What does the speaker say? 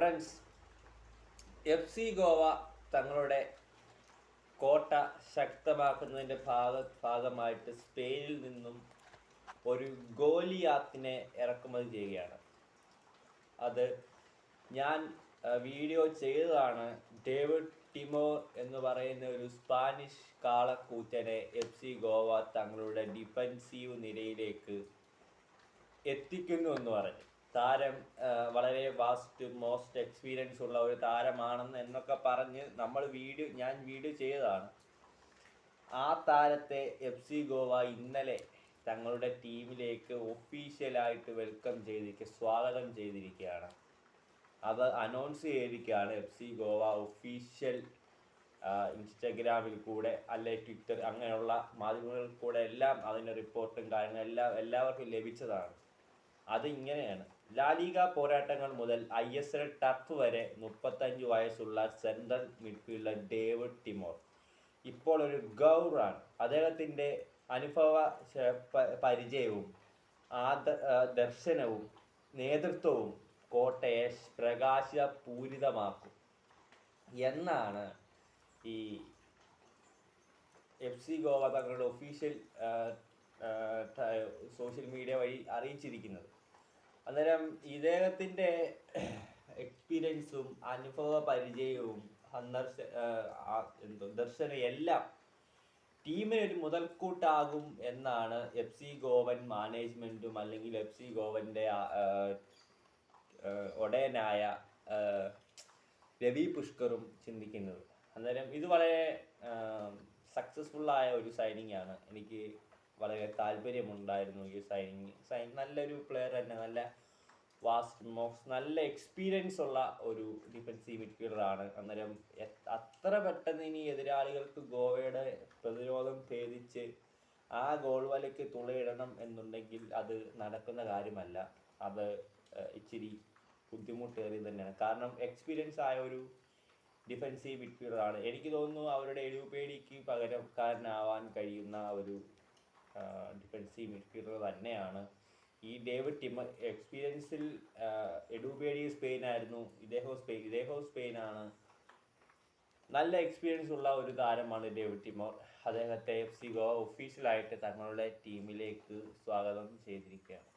Friends F C Goa തങ്ങളുടെ കോട്ട ശക്തമാക്കുന്നതിന്റെ ഭാഗ ഭാഗമായിട്ട് സ്പെയിനിൽ നിന്നും ഒരു ഗോലിയാത്തിനെ ഇറക്കുമതി ചെയ്യുകയാണ്. അത് ഞാൻ വീഡിയോ ചെയ്തതാണ്. ഡേവിഡ് ടിമോ എന്ന് പറയുന്ന ഒരു സ്പാനിഷ് കാളക്കൂറ്റനെ എഫ് സി ഗോവ തങ്ങളുടെ ഡിഫൻസീവ് നിരയിലേക്ക് എത്തിക്കുന്നു എന്ന് പറഞ്ഞു. താരം വളരെ വാസ്റ്റ് മോസ്റ്റ് എക്സ്പീരിയൻസ് ഉള്ള ഒരു താരമാണെന്ന് എന്നൊക്കെ പറഞ്ഞ് നമ്മൾ വീഡിയോ ഞാൻ വീഡിയോ ചെയ്തതാണ്. ആ താരത്തെ എഫ് സി ഗോവ ഇന്നലെ തങ്ങളുടെ ടീമിലേക്ക് ഒഫീഷ്യലായിട്ട് വെൽക്കം ചെയ്തിരിക്കുക സ്വാഗതം ചെയ്തിരിക്കുകയാണ് അത് അനൗൺസ് ചെയ്തിരിക്കുകയാണ് എഫ് സി ഗോവ ഒഫീഷ്യൽ ഇൻസ്റ്റഗ്രാമിൽ കൂടെ അല്ലെ ട്വിറ്റർ അങ്ങനെയുള്ള മാധ്യമങ്ങളിൽ കൂടെ എല്ലാം അതിന്റെ റിപ്പോർട്ടും കാര്യങ്ങളും എല്ലാം എല്ലാവർക്കും ലഭിച്ചതാണ്. അത് ഇങ്ങനെയാണ് ലാലിക പോരാട്ടങ്ങൾ മുതൽ ഐ എസ് എൽ ടഫ് വരെ മുപ്പത്തഞ്ച് വയസ്സുള്ള സെൻട്രൽ മിഡ്ഫീൽഡർ ഡേവിഡ് ടിമോർ. ഇപ്പോൾ ഒരു ഗൗറാണ്. അദ്ദേഹത്തിന്റെ അനുഭവ പരിചയവും ആ ദർശനവും നേതൃത്വവും കോട്ടയെ പ്രകാശപൂരിതമാക്കും. എന്നാണ് ഈ എഫ് സി ഗോവ തങ്ങളുടെ ഒഫീഷ്യൽ സോഷ്യൽ മീഡിയ വഴി അറിയിച്ചിരിക്കുന്നത്. അന്നേരം ഇദ്ദേഹത്തിന്റെ എക്സ്പീരിയൻസും അനുഭവ പരിചയവും സന്ദർശ എന്തോ ദർശനം എല്ലാം ടീമിന് ഒരു മുതൽക്കൂട്ടാകും എന്നാണ് എഫ് സി ഗോവൻ മാനേജ്മെന്റും അല്ലെങ്കിൽ എഫ് സി ഗോവന്റെ ഒടയനായ രവി പുഷ്കറും ചിന്തിക്കുന്നത്. അന്നേരം ഇത് വളരെ സക്സസ്ഫുള്ളായ ഒരു സൈനിങ് ആണ്. എനിക്ക് വളരെ താല്പര്യമുണ്ടായിരുന്നു ഈ സൈനിങ് സൈൻ നല്ലൊരു പ്ലെയർ തന്നെ നല്ല വാസ്റ്റ് മോക്സ് നല്ല എക്സ്പീരിയൻസ് ഉള്ള ഒരു ഡിഫൻസീവ് മിഡ്ഫീൽഡർ ആണ്. അന്നേരം അത്ര പെട്ടെന്ന് ഇനി എതിരാളികൾക്ക് ഗോവയുടെ പ്രതിരോധം ഭേദിച്ച് ആ ഗോൾ വലയ്ക്ക് തുളയിടണം എന്നുണ്ടെങ്കിൽ അത് നടക്കുന്ന കാര്യമല്ല. അത് ഇച്ചിരി ബുദ്ധിമുട്ടേറിയത് തന്നെയാണ്. കാരണം എക്സ്പീരിയൻസ് ആയ ഒരു ഡിഫൻസീവ് മിഡ്ഫീൽഡർ ആണ്. എനിക്ക് തോന്നുന്നു അവരുടെ എഴുപേടിക്ക് പകരക്കാരനാവാൻ കഴിയുന്ന ഒരു ഡിഫൻസീവ് മിഡ്ഫീൽഡർ തന്നെയാണ്. ഈ ഡേവിഡ് ടിമ എക്സ്പീരിയൻസിൽ എഡുബേഡി സ്പെയിൻ ആയിരുന്നു ഇദ്ദേഹം സ്പെയിൻ ഇദ്ദേഹവും സ്പെയിനാണ്. നല്ല എക്സ്പീരിയൻസ് ഉള്ള ഒരു താരമാണ് ഡേവിഡ് ടിമോർ അദ്ദേഹത്തെ എഫ് സി ഗോവ ഒഫീഷ്യലായിട്ട് തങ്ങളുടെ ടീമിലേക്ക് സ്വാഗതം ചെയ്തിരിക്കുകയാണ്.